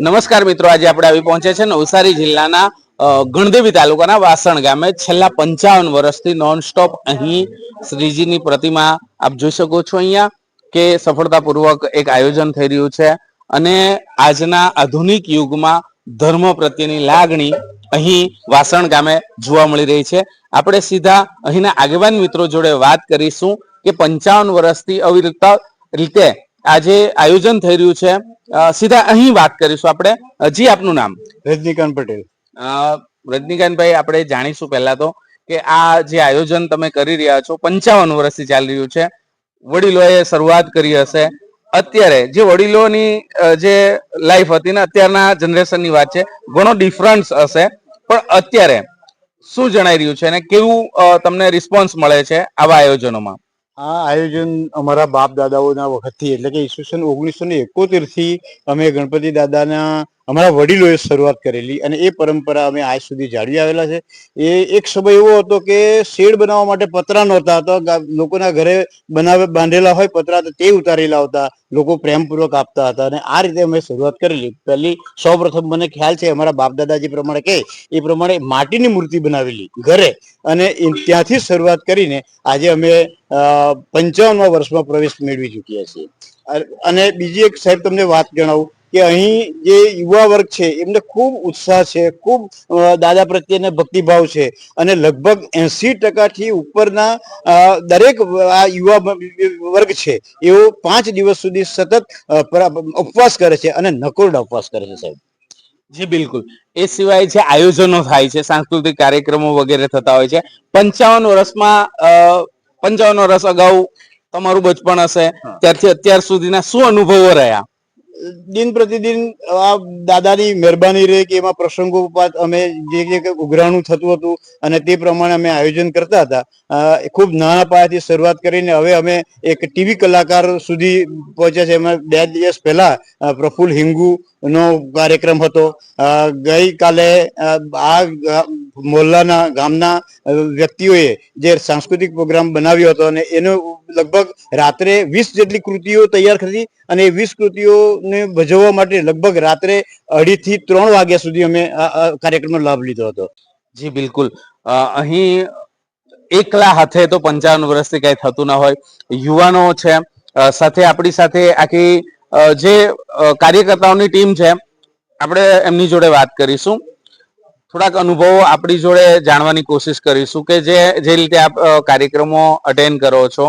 નમસ્કાર મિત્રો, આજે આપણે આવી પહોંચ્યા છે નવસારી જિલ્લાના ગણદેવી તાલુકાના વાસણ ગામે. છેલ્લા પંચાવન વર્ષથી નોન સ્ટોપ અહીં શ્રીજીની પ્રતિમા આપ જોઈ શકો છો અહીંયા કે સફળતાપૂર્વક એક આયોજન થઈ રહ્યું છે. અને આજના આધુનિક યુગમાં ધર્મ પ્રત્યેની લાગણી અહીં વાસણ ગામે જોવા મળી રહી છે. આપણે સીધા અહીંના આગેવાન મિત્રો જોડે વાત કરીશું કે પંચાવન વર્ષથી અવિરત રીતે આજે આયોજન થઈ રહ્યું છે. સીધા અહીં વાત કરીશું આપણે. હજી જી આપનું નામ? રજનીકાંત પટેલ. રજનીકાંતભાઈ આપણે જાણીશું પહેલા તો કે આ જે આયોજન તમે કરી રહ્યા છો પંચાવન વર્ષથી ચાલી રહ્યું છે. વડીલોએ શરૂઆત કરી હશે. અત્યારે જે વડીલોની જે લાઈફ હતી ને, અત્યારના જનરેશનની વાત છે, ઘણો ડિફરન્સ હશે. પણ અત્યારે શું જણાઈ રહ્યું છે અને કેવું તમને રિસ્પોન્સ મળે છે આવા આયોજનોમાં? આ આયોજન અમારા બાપ દાદાઓના વખતથી, એટલે કે ઈસવીસન ઓગણીસો ને એકોતેરથી અમે ગણપતિ દાદાના અમારા વડીલોએ શરૂઆત કરેલી અને એ પરંપરા અમે આજ સુધી જાળવી આવેલા છે. એ એક સમય એવો હતો કે શેડ બનાવવા માટે પતરા નહોતા, તો લોકોના ઘરે બનાવે બાંધેલા હોય પતરા, તો તે ઉતારેલા હતા, લોકો પ્રેમપૂર્વક આપતા હતા અને આ રીતે અમે શરૂઆત કરેલી. પહેલી સૌપ્રથમ મને ખ્યાલ છે, અમારા બાપ દાદાજી પ્રમાણે કહે એ પ્રમાણે માટીની મૂર્તિ બનાવેલી ઘરે અને ત્યાંથી શરૂઆત કરીને આજે અમે પંચાવનમાં વર્ષમાં પ્રવેશ મેળવી ચૂક્યા છીએ. અને બીજી એક સાહેબ તમને વાત જણાવું કે અહીં જે યુવા વર્ગ છે એમને ખૂબ ઉત્સાહ છે ખૂબ દાદા પ્રત્યેને ભક્તિભાવ છે. અને લગભગ એસી ટકાથી ઉપરના દરેક આ યુવા વર્ગ છે એઓ પાંચ દિવસ સુધી સતત ઉપવાસ કરે છે અને નકોરડા ઉપવાસ કરે છે સાહેબ. જી બિલકુલ. એ સિવાય જે આયોજનો થાય છે સાંસ્કૃતિક કાર્યક્રમો વગેરે થતા હોય છે પંચાવન વર્ષમાં પંચાવન વર્ષ અગાઉ તમારું બચપણ હશે ત્યારથી અત્યાર સુધીના શું અનુભવો રહ્યા? દિન પ્રતિદિન આ દાદાની મહેરબાની રહે કે એમાં પ્રસંગોપાત અમે જે જે ઉઘરાણું થતું હતું અને તે પ્રમાણે અમે આયોજન કરતા હતા. ખૂબ નાના પાયાથી શરૂઆત કરીને હવે અમે એક ટીવી કલાકાર સુધી પહોંચ્યા છે. એમાં બે દિવસ પહેલા પ્રફુલ હિંગુ નો કાર્યક્રમ હતો. ગઈકાલે આ મોહલ્લાના ગામના વ્યક્તિઓએ જે સાંસ્કૃતિક પ્રોગ્રામ બનાવ્યો હતો અને એનો લગભગ રાત્રે વીસ જેટલી કૃતિઓ તૈયાર કરી અને એ વીસ કૃતિઓને ભજવવા માટે લગભગ રાત્રે અઢીથી ત્રણ વાગ્યા સુધી અમે કાર્યક્રમનો લાભ લીધો હતો. જી, બિલકુલ. અહીં એકલા હાથે તો પંચાવન વર્ષથી કઈ થતું ના હોય. યુવાનો છે સાથે આપણી સાથે આખી જે કાર્યકર્તાઓની ટીમ છે, આપણે એમની જોડે વાત કરીશું. થોડાક અનુભવો આપણી જોડે જાણવાની કોશિશ કરીશું કે જે જે રીતે આપ કાર્યક્રમો અટેન્ડ કરો છો.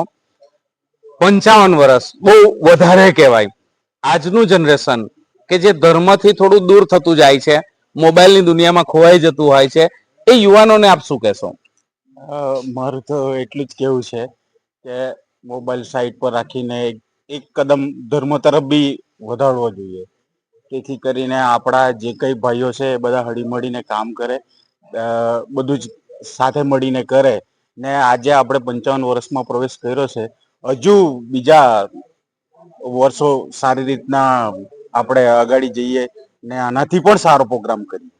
પંચાવન વર્ષ બહુ વધારે કહેવાય. આજનું જનરેશન કે જે ધર્મથી થોડું દૂર થતું જાય છે, મોબાઈલની દુનિયામાં ખોવાઈ જતું હોય છે, એ યુવાનોને આપ શું કહેશો? મારું તો એટલું જ કેવું છે કે મોબાઈલ સાઈટ પર રાખીને એક કદમ ધર્મ તરફ બી વધારવો જોઈએ. તેથી કરીને આપણા જે કઈ ભાઈઓ છે એ બધા હળીમળીને કામ કરે બધું જ સાથે મળીને કરે. ને આજે આપણે પંચાવન વર્ષમાં પ્રવેશ કર્યો છે. હજુ બીજા વર્ષો સારી રીતના આપણે અગાડી જઈએ ને આનાથી પણ સારો પ્રોગ્રામ કરીએ.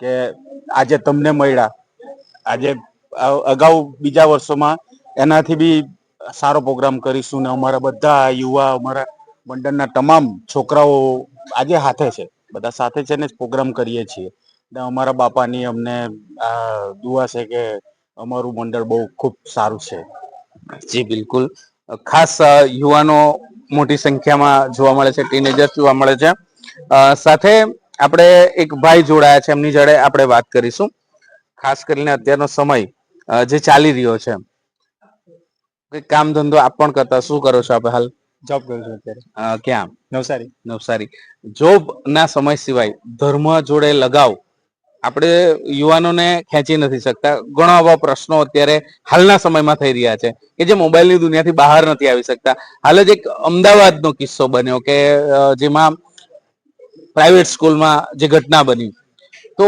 કે આજે તમને મળ્યા. આજે અગાઉ બીજા વર્ષોમાં એનાથી બી સારો પ્રોગ્રામ કરીશું ને અમારા બધા યુવા, અમારા મંડળના તમામ છોકરાઓ આજે હાથે છે. બધા સાથે છે ને પ્રોગ્રામ કરીએ છીએ. ને અમારા બાપાની અમને દુઆ છે કે અમારું મંડળ બહુ ખૂબ સારું છે. જી, બિલકુલ. ખાસ યુવાનો મોટી સંખ્યામાં જોવા મળે છે ટીનેજર્સ જોવા મળે છે. સાથે આપણે એક ભાઈ જોડાયા છે, એમની જોડે આપણે વાત કરીશું. ખાસ કરીને અત્યારનો સમય જે ચાલી રહ્યો છે. કામ ધંધો આપ પણ કરતા શું કરો છો આપણે હાલ? જોબ કરું છું અત્યારે. ક્યાં? નવસારી. નવસારી. જોબ ના સમય સિવાય ધર્મ જોડે લગાવ. આપણે યુવાનોને ખેંચી નથી શકતા. ઘણા એવા પ્રશ્નો અત્યારે હાલના સમયમાં થઈ રહ્યા છે કે જે મોબાઈલની દુનિયાથી બહાર નથી આવી શકતા. હાલ જ એક અમદાવાદનો કિસ્સો બન્યો કે જેમાં પ્રાઇવેટ સ્કૂલમાં જે ઘટના બની. તો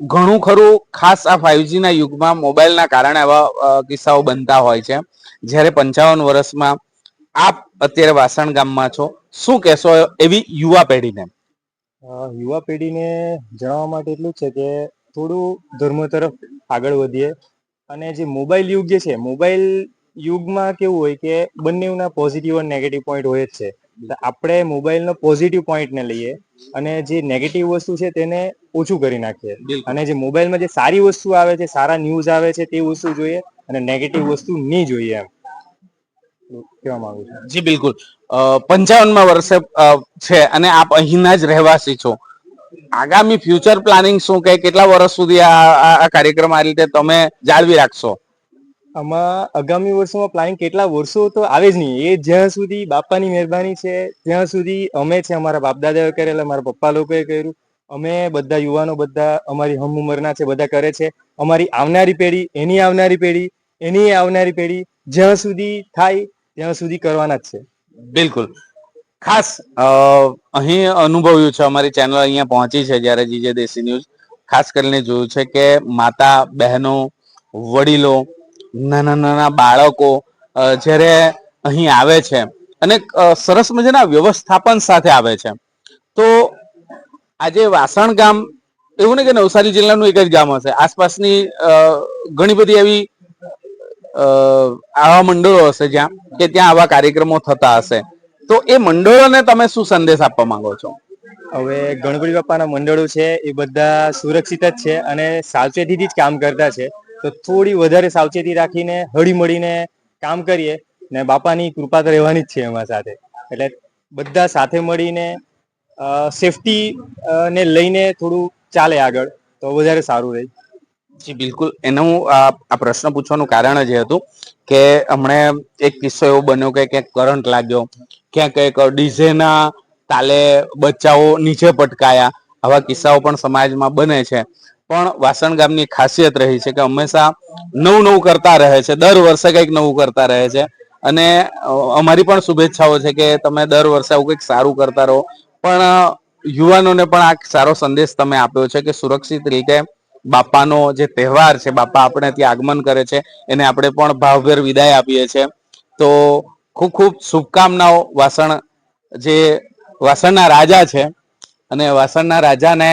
ઘણું ખરું ખાસ આ ફાઇવજી ના યુગમાં મોબાઈલના કારણે આવા કિસ્સાઓ બનતા હોય છે. જ્યારે પંચાવન વર્ષમાં આપ અત્યારે વાસણ ગામમાં છો. શું કહેશો એવી યુવા પેઢીને? યુવા પેઢીને જણાવવા માટે એટલું છે કે થોડું ધર્મ તરફ આગળ વધીએ. અને જે મોબાઈલ યુગ જે છે મોબાઈલ યુગમાં કેવું હોય કે બંનેના પોઝિટિવ અને નેગેટિવ પોઈન્ટ હોય જ છે. તો આપણે મોબાઈલનો પોઝિટિવ પોઈન્ટને લઈએ અને જે નેગેટિવ વસ્તુ છે તેને ઓછું કરી નાખીએ. અને જે મોબાઈલમાં જે સારી વસ્તુ આવે છે સારા ન્યૂઝ આવે છે તે વસ્તુ જોઈએ અને નેગેટિવ વસ્તુ નહીં જોઈએ એમ. એટલું કહેવા માંગુ છું. જી બિલકુલ. પંચાવનમાં વર્ષે છે અને આપ અહીંના જ રહેવાસી છો. આગામી ફ્યુચર પ્લાનિંગ શું? કે કેટલા વર્ષ સુધી આ આ- કાર્યક્રમ આ રીતે તમે જાળવી રાખશો? આમાં આગામી વર્ષોમાં પ્લાનિંગ કેટલા વર્ષો તો આવે જ નહીં. એ જ્યાં સુધી બાપાની મહેરબાની છે ત્યાં સુધી અમે છે અમારા બાપ દાદાએ કરેલા મારા પપ્પા લોકોએ કર્યું. અમે બધા યુવાનો બધા અમારી હમ ઉંમરના છે બધા કરે છે. અમારી આવનારી પેઢી એની આવનારી પેઢી એની આવનારી પેઢી જ્યાં સુધી થાય ત્યાં સુધી કરવાના જ છે. બિલકુલ. ખાસ અહીં અનુભવ્યું છે, અમારી ચેનલ અહીંયા પહોંચી છે જ્યારે જીજે દેશી ન્યૂઝ ખાસ કરીને જોયું છે કે માતા, બહેનો, વડીલો, નાના નાના બાળકો જ્યારે અહીં આવે છે અને સરસ મજાના વ્યવસ્થાપન સાથે આવે છે. તો આજે વાસણ ગામ એવું નહીં કે નવસારી જિલ્લાનું એક જ ગામ હશે. આસપાસની ઘણી બધી એવી આવા મંડળો હશે જ્યાં કે ત્યાં આવા કાર્યક્રમો થતા હશે. તો એ મંડળોને તમે શું સંદેશ આપવા માંગો છો? હવે ગણપતિ બાપાના મંડળો છે એ બધા સુરક્ષિત જ છે અને સાવચેતીથી જ કામ કરતા છે. તો થોડી વધારે સાવચેતી રાખીને હળી મળીને કામ કરીએ ને બાપાની કૃપા તો રહેવાની જ છે એમાં સાથે. એટલે બધા સાથે મળીને સેફટી ને લઈને થોડું ચાલે આગળ. તો વધારે સારું રહે. જી, બિલકુલ. એનું આ પ્રશ્ન પૂછવાનું કારણ જ હતું કે હમણે એક કિસ્સો એવો બન્યો કે ક્યાંક કરંટ લાગ્યો, ક્યાંક એક ડીઝેના તાલે બચ્ચાઓ નીચે પટકાયા. આવા કિસ્સાઓ પણ સમાજમાં બને છે. પણ વાસણ ગામની ખાસિયત રહી છે કે હંમેશા નવું નવું કરતા રહે છે. દર વર્ષે કંઈક નવું કરતા રહે છે. અને અમારી પણ શુભેચ્છાઓ છે કે તમે દર વર્ષે આવું કંઈક સારું કરતા રહો. પણ યુવાનોને પણ આ સારો સંદેશ તમે આપ્યો છે કે સુરક્ષિત રીતે બાપાનો જે તહેવાર છે, બાપા આપણે ત્યાં આગમન કરે છે, એને આપણે પણ ભાવભેર વિદાય આપીએ છીએ તો ખૂબ ખૂબ શુભકામનાઓ વાસણ જે વાસણના રાજા છે અને વાસણના રાજાને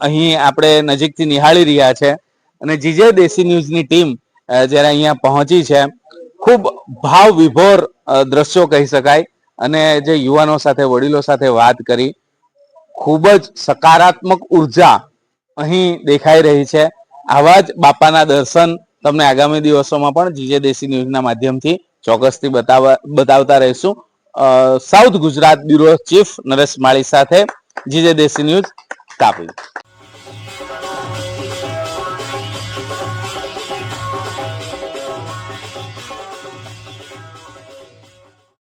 અહીં આપણે નજીકથી નિહાળી રહ્યા છે. અને જીજે દેશી ન્યૂઝની ટીમ જ્યારે અહીંયા પહોંચી છે, ખૂબ ભાવ વિભોર દ્રશ્યો કહી શકાય. અને જે યુવાનો સાથે, વડીલો સાથે વાત કરી, ખૂબ જ સકારાત્મક ઊર્જા અહીં દેખાઈ રહી છે. આવા જ બાપાના દર્શન તમને આગામી દિવસોમાં પણ જીજે દેશી ન્યૂઝના માધ્યમથી ચોક્કસથી બતાવવા, બતાવતા રહીશું. South Gujarat bureau chief Naresh Mali સાથે જીજે દેશી ન્યૂઝ તાપી